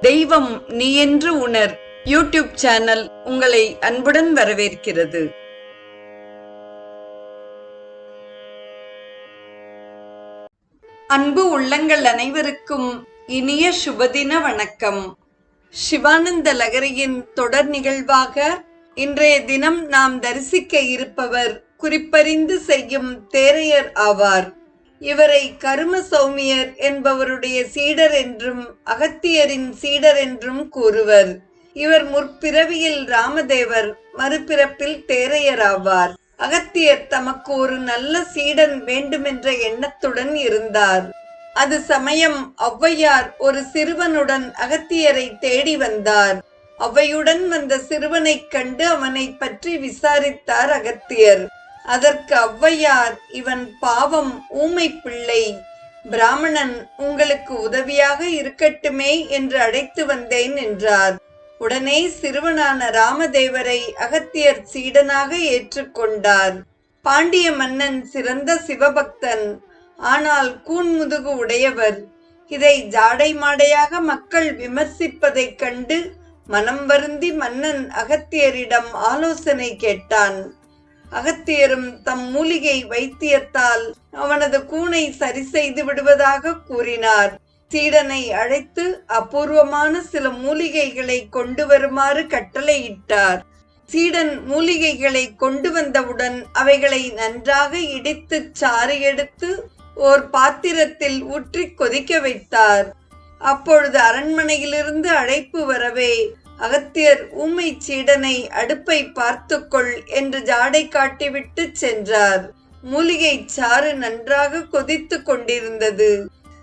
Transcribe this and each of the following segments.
தெய்வம் நீ என்று உணர். யூடியூப் சேனல் உங்களை அன்புடன் வரவேற்கிறது. அன்பு உள்ளங்கள் அனைவருக்கும் இனிய சுபதின வணக்கம். சிவானந்த லகரியின் தொடர் நிகழ்வாக இன்றைய தினம் நாம் தரிசிக்க இருப்பவர் குறிப்பறிந்து செய்யும் தேரையர் ஆவார். இவரை கரும சௌமியர் என்பவருடைய சீடர் என்றும் அகத்தியரின் சீடர் என்றும் கூறுவர். இவர் முற்பிறவியில் ராமதேவர் மறுபிறப்பில் தேரையர் ஆவார் அகத்தியர் தமக்கு ஒரு நல்ல சீடன் வேண்டுமென்ற எண்ணத்துடன் இருந்தார். அது சமயம் ஔவையார் ஒரு சிறுவனுடன் அகத்தியரை தேடி வந்தார். அவையுடன் வந்த சிறுவனைக் கண்டு அவனை பற்றி விசாரித்தார் அகத்தியர். அதற்கு ஔவையார் இவன் பாவம் ஊமை பிள்ளை. பிராமணன் உங்களுக்கு உதவியாக இருக்கட்டுமே என்று அழைத்து வந்தேன் என்றார். உடனே சிறுவனான ராமதேவரை அகத்தியர் சீடனாக ஏற்றுக்கொண்டார் பாண்டிய மன்னன் சிறந்த சிவபக்தன். ஆனால் கூன்முதுகு உடையவர். இதை ஜாடை மாடையாக மக்கள் விமர்சிப்பதைக் கண்டு மனம் வருந்தி மன்னன் அகத்தியரிடம் ஆலோசனை கேட்டான். அகத்தியரும் தம் மூலிகை வைத்தியத்தால் அவனது கூனை சரி செய்து விடுவதாக கூறினார். சீடனை அழைத்து அபூர்வமான சில மூலிகைகளை கொண்டு வருமாறு கட்டளையிட்டார். சீடன் மூலிகைகளை கொண்டு வந்தவுடன் அவைகளை நன்றாக இடித்து சாறு எடுத்து ஓர் பாத்திரத்தில் ஊற்றி கொதிக்க வைத்தார். அப்பொழுது அரண்மனையிலிருந்து அழைப்பு வரவே அகத்தியர் ஊமை சீடனை அடுப்பை பார்த்துக்கொள் என்று ஜாடை காட்டிவிட்டு சென்றார். மூலிகை சாறு நன்றாக கொதித்து கொண்டிருந்தது.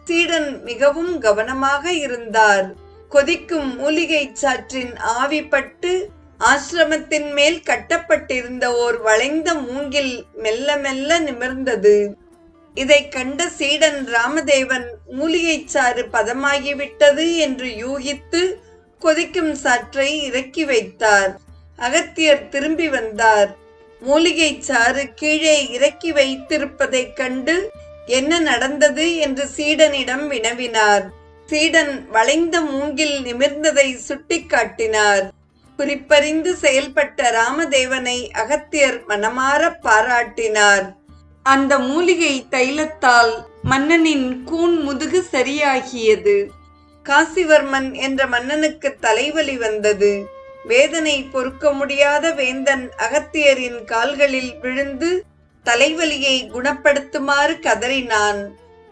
சீடன் மிகவும் கவனமாக இருந்தார். கொதிக்கும் மூலிகை சாற்றின் ஆவிப்பட்டு ஆசிரமத்தின் மேல் கட்டப்பட்டிருந்த ஓர் வளைந்த மூங்கில் மெல்ல மெல்ல நிமிர்ந்தது. இதை கண்ட சீடன் ராமதேவன் மூலிகை சாறு பதமாகிவிட்டது என்று யூகித்து கொதிக்கும் சாற்றை இறக்கி வைத்தார். அகத்தியர் திரும்பி வந்தார். மூலிகை சாறு கீழே இறக்கி வைத்திருப்பதைக் கண்டு என்ன நடந்தது என்று சீடனிடம் வினவினார். சீடன் வளைந்த மூங்கில் நிமிர்ந்ததை சுட்டிக்காட்டினார் குறிப்பறிந்து செயல்பட்ட ராமதேவனை அகத்தியர் மனமாற பாராட்டினார். அந்த மூலிகை தைலத்தால் மன்னனின் கூன் முதுகு சரியாகியது. காசிவர்மன் என்ற மன்னனுக்கு தலைவலி வந்தது. வேதனை பொறுக்க முடியாத வேந்தன் அகத்தியரின் கால்களில் விழுந்து தலைவலியை குணப்படுத்துமாறு கதறினான்.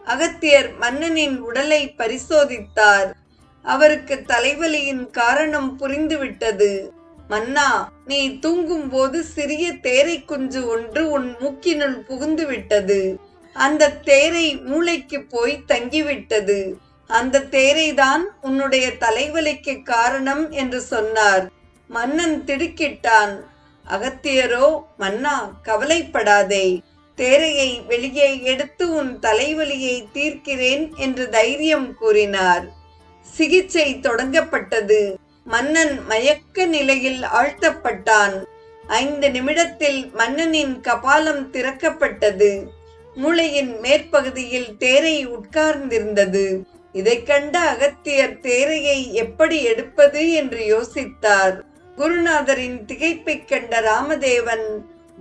அகத்தியர் மன்னனின் உடலை பரிசோதித்தார். அவருக்கு தலைவலியின் காரணம் புரிந்துவிட்டது. மன்னா நீ தூங்கும் போது சிறிய தேரை குஞ்சு ஒன்று உன் மூக்கினுள் புகுந்து விட்டது அந்த தேரை மூளைக்கு போய் தங்கிவிட்டது. அந்த தேரை தான் உன்னுடைய தலைவலிக்கு காரணம் என்று சொன்னார். மன்னன் திடுக்கிட்டான். அகத்தியரோ மன்னா கவலைப்படாதே. தேரையை வெளியே எடுத்து உன் தலைவலியை தீர்க்கிறேன் என்று தைரியம் கூறினார். சிகிச்சை தொடங்கப்பட்டது. மன்னன் மயக்க நிலையில் ஆழ்த்தப்பட்டான். ஐந்து நிமிடத்தில் மன்னனின் கபாலம் திறக்கப்பட்டது. மூளையின் மேற்பகுதியில் தேரை உட்கார்ந்திருந்தது. இதை கண்ட அகத்தியர் தேரையை எப்படி எடுப்பது என்று யோசித்தார். குருநாதரின் திகைப்பைக் கண்ட ராமதேவன்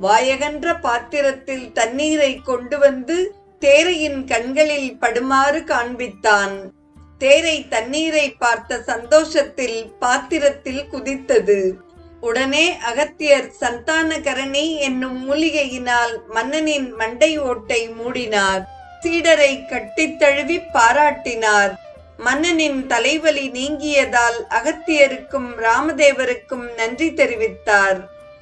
வாயகன்ற பாத்திரத்தில் தண்ணீரை கொண்டு வந்து தேரையின் கண்களில் படுமாறு காண்பித்தான். தேரை தண்ணீரை பார்த்த சந்தோஷத்தில் பாத்திரத்தில் குதித்தது. உடனே அகத்தியர் சந்தானகரணி என்னும் மூலிகையினால் மன்னனின் மண்டை ஓட்டை மூடினார். சீடரை கட்டித்தழுவி பாராட்டினார். மன்னனின் தலைவலி நீங்கியதால் அகத்தியருக்கும் ராமதேவருக்கும் நன்றி தெரிவித்தார்.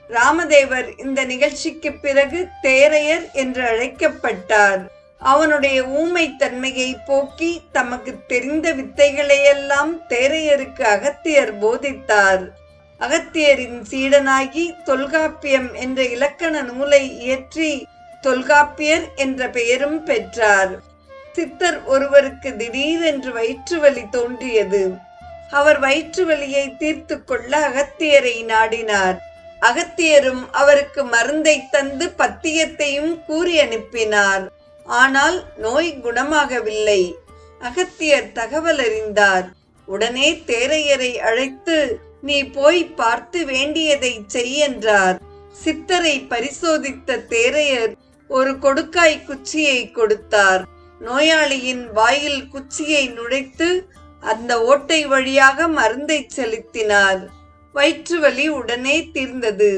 ராமதேவர் இந்த நிகழ்ச்சிக்கு பிறகு தேரையர் என்று அழைக்கப்பட்டார். அவனுடைய ஊமை தன்மையை போக்கி தமக்கு தெரிந்த வித்தைகளையெல்லாம் தேரையருக்கு அகத்தியர் போதித்தார். அகத்தியரின் சீடனாகி தொல்காப்பியம் என்ற இலக்கண நூலை இயற்றி தொல்காப்பியர் என்ற பெயரும் பெற்றார். சித்தர் ஒருவருக்கு திடீரென்று வயிற்று வலி தோன்றியது. அவர் வயிற்று வலியை தீர்த்து கொள்ள அகத்தியரை நாடினார். அகத்தியரும் அவருக்கு மருந்தை தந்து பத்தியத்தையும் கூறி அனுப்பினார். ஆனால் நோய் குணமாகவில்லை. அகத்தியர் தகவல் அறிந்தார். உடனே தேரையரை அழைத்து நீ போய் பார்த்து வேண்டியதை செய் என்றார். சித்தரை பரிசோதித்த தேரையர் ஒரு கொடுக்காய் குச்சியை கொடுத்தார். நோயாளியின் வாயில் குச்சியை நுழைத்து அந்த ஓட்டை வழியாக மருந்தை செலுத்தினார். வயிற்று வலி உடனே தீர்ந்தது.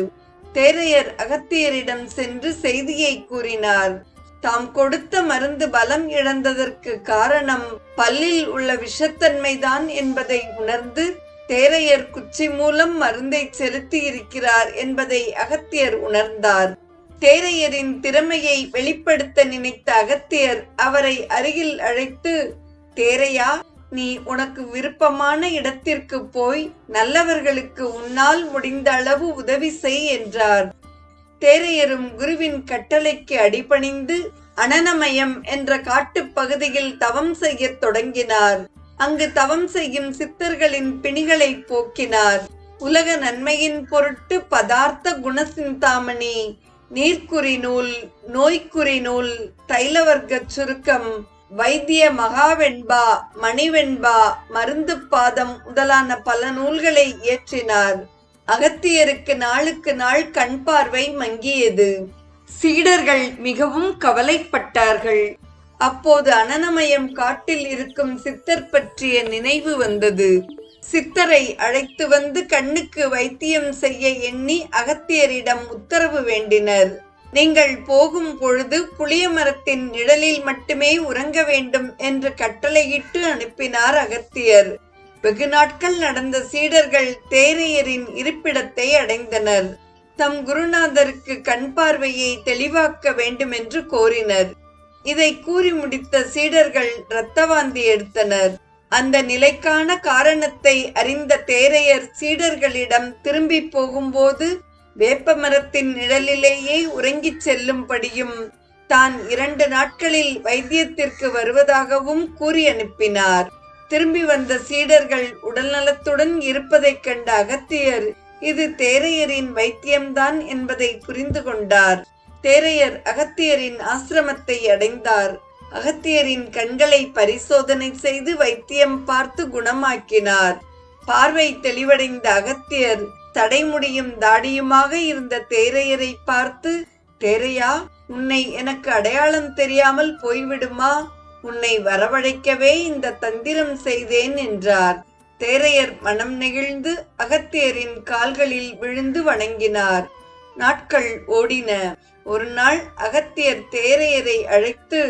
தேரையர் அகத்தியரிடம் சென்று செய்தியை கூறினார். தாம் கொடுத்த மருந்து பலம் இழந்ததற்கு காரணம் பல்லில் உள்ள விஷத்தன்மைதான் என்பதை உணர்ந்து தேரையர் குச்சி மூலம் மருந்தை செலுத்தி இருக்கிறார் என்பதை அகத்தியர் உணர்ந்தார். தேரையரின் திறமையை வெளிப்படுத்த நினைத்த அகத்தியர் அவரை அருகில் அழைத்து தேரையா நீ உனக்கு விருப்பமான இடத்திற்கு போய் நல்லவர்களுக்கு உன்னால் முடிந்த அளவு உதவி செய் என்றார். தேரையரும் குருவின் கட்டளைக்கு அடிபணிந்து அனனமயம் என்ற காட்டுப் பகுதியில் தவம் செய்யத் தொடங்கினார். அங்கு தவம் செய்யும் சித்தர்களின் பிணிகளை போக்கினார். உலக நன்மையின் பொருட்டு பதார்த்த குணசிந்தாமணி நீர்க்குறி நூல் நோய்க்குறி நூல் தைலவர்க்க சுருக்கம் வைத்திய மகாவெண்பா மணிவெண்பா மருந்து பாதம் முதலான பல நூல்களை இயற்றினார். அகத்தியருக்கு நாளுக்கு நாள் கண் பார்வை மங்கியது. சீடர்கள் மிகவும் கவலைப்பட்டார்கள். அப்போது அனனமயம் காட்டில் இருக்கும் சித்தர் பற்றிய நினைவு வந்தது. சித்தரை அழைத்து வந்து கண்ணுக்கு வைத்தியம் செய்ய எண்ணி அகத்தியரிடம் உத்தரவு வேண்டினர். நீங்கள் போகும் பொழுது புளிய மரத்தின் நிழலில் மட்டுமே உறங்க வேண்டும் என்று கட்டளையிட்டு அனுப்பினார் அகத்தியர். வெகு நாட்கள் நடந்த சீடர்கள் தேரையரின் இருப்பிடத்தை அடைந்தனர். தம் குருநாதருக்கு கண் பார்வையை தெளிவாக்க வேண்டும் என்று கோரினர். இதை கூறி முடித்த சீடர்கள் இரத்தவாந்தி எடுத்தனர். அந்த நிலைக்கான காரணத்தை அறிந்த தேரையர் சீடர்களிடம் திரும்பி போகும்போது வேப்ப மரத்தின் நிழலிலேயே உறங்கிச் செல்லும்படியும் தான் இரண்டு நாட்களில் வைத்தியத்திற்கு வருவதாகவும் கூறி அனுப்பினார் திரும்பி வந்த சீடர்கள் உடல்நலத்துடன் இருப்பதைக் கண்ட அகத்தியர் இது தேரையரின் வைத்தியம்தான் என்பதை புரிந்து கொண்டார். தேரையர் அகத்தியரின் ஆசிரமத்தை அடைந்தார். அகத்தியரின் கண்களை பரிசோதனை செய்து வைத்தியம் பார்த்து குணமாக்கினார். பார்வை தெளிவடைந்த அகத்தியர் தடைமுடியும் தாடியுமாக இருந்த தேரையரை பார்த்து தேரையா உன்னை எனக்கு அடையாளம் தெரியாமல் போய்விடுமா? உன்னை வரவழைக்கவே இந்த தந்திரம் செய்தேன் என்றார். தேரையர் மனம் நெகிழ்ந்து அகத்தியரின் கால்களில் விழுந்து வணங்கினார். நாட்கள் ஓடின. ஒரு நாள் அகத்தியர் தேரையரை அழைத்து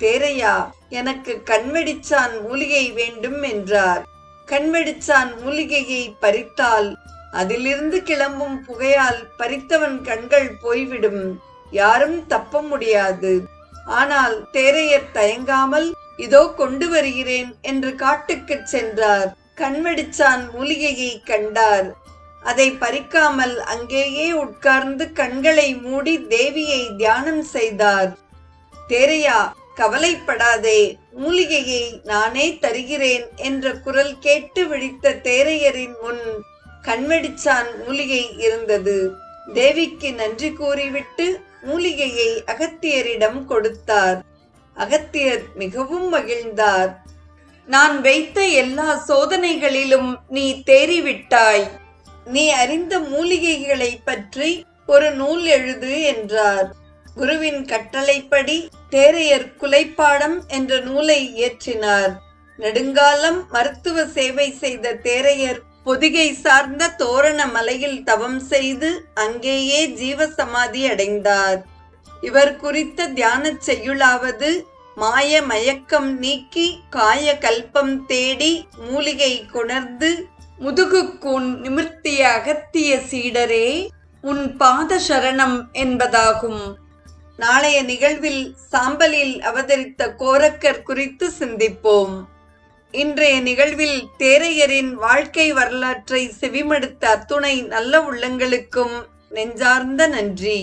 தேரையா எனக்கு கண்வெடிச்சான் மூலிகை வேண்டும் என்றார். கண்வெடிச்சான் மூலிகையை பறித்தால் அதிலிருந்து கிளம்பும் புகையால் பறித்தவன் கண்கள் போய்விடும். யாரும் தப்ப முடியாது. ஆனால் தேரையர் தயங்காமல் இதோ கொண்டு வருகிறேன் என்று காட்டுக்குச் சென்றார். கண்வெடிச்சான் மூலிகையை கண்டார். அதை பறிக்காமல் அங்கேயே உட்கார்ந்து கண்களை மூடி தேவியை தியானம் செய்தார். தேரையா கவலைப்படாதே மூலிகையை நானே தருகிறேன் என்ற குரல் கேட்டு விழித்த தேரையரின் முன் கண்வெடிச்சான் மூலிகை இருந்தது. தேவிக்கு நன்றி கூறிவிட்டு மூலிகையை அகத்தியரிடம் கொடுத்தார். அகத்தியர் மிகவும் மகிழ்ந்தார். நான் வைத்த எல்லா சோதனைகளிலும் நீ தேறிவிட்டாய். நீ அறிந்த மூலிகைகளை பற்றி ஒரு நூல் எழுது என்றார். குருவின் கட்டளைப்படி தேரையர் குலைப்பாடம் என்ற நூலை இயற்றினார். நெடுங்காலம் மருத்துவ சேவை செய்த தேரையர் பொதிகை சார்ந்த தோரண மலையில் தவம் செய்து அங்கேயே ஜீவசமாதி அடைந்தார். இவர் குறித்த தியானச் செய்யுளாவது மாய மயக்கம் நீக்கி காய கல்பம் தேடி மூலிகை கொணர்ந்து முதுகுக்கூன் நிமிர்த்திய அகத்திய சீடரே உன் பாத சரணம் என்பதாகும். நாளைய நிகழ்வில் சாம்பலில் அவதரித்த கோரக்கர் குறித்து சிந்திப்போம். இன்றைய நிகழ்வில் தேரையரின் வாழ்க்கை வரலாற்றை செவிமடுத்த அத்துணை நல்ல உள்ளங்களுக்கும் நெஞ்சார்ந்த நன்றி.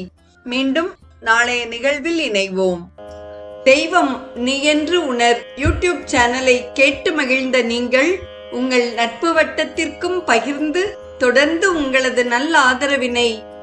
மீண்டும் நாளைய நிகழ்வில் இணைவோம். தெய்வம் நீ என்று உணர் யூடியூப் சேனலை கேட்டு மகிழ்ந்த நீங்கள் உங்கள் நட்பு வட்டத்திற்கும் பகிர்ந்து தொடர்ந்து உங்களது நல்ல ஆதரவினை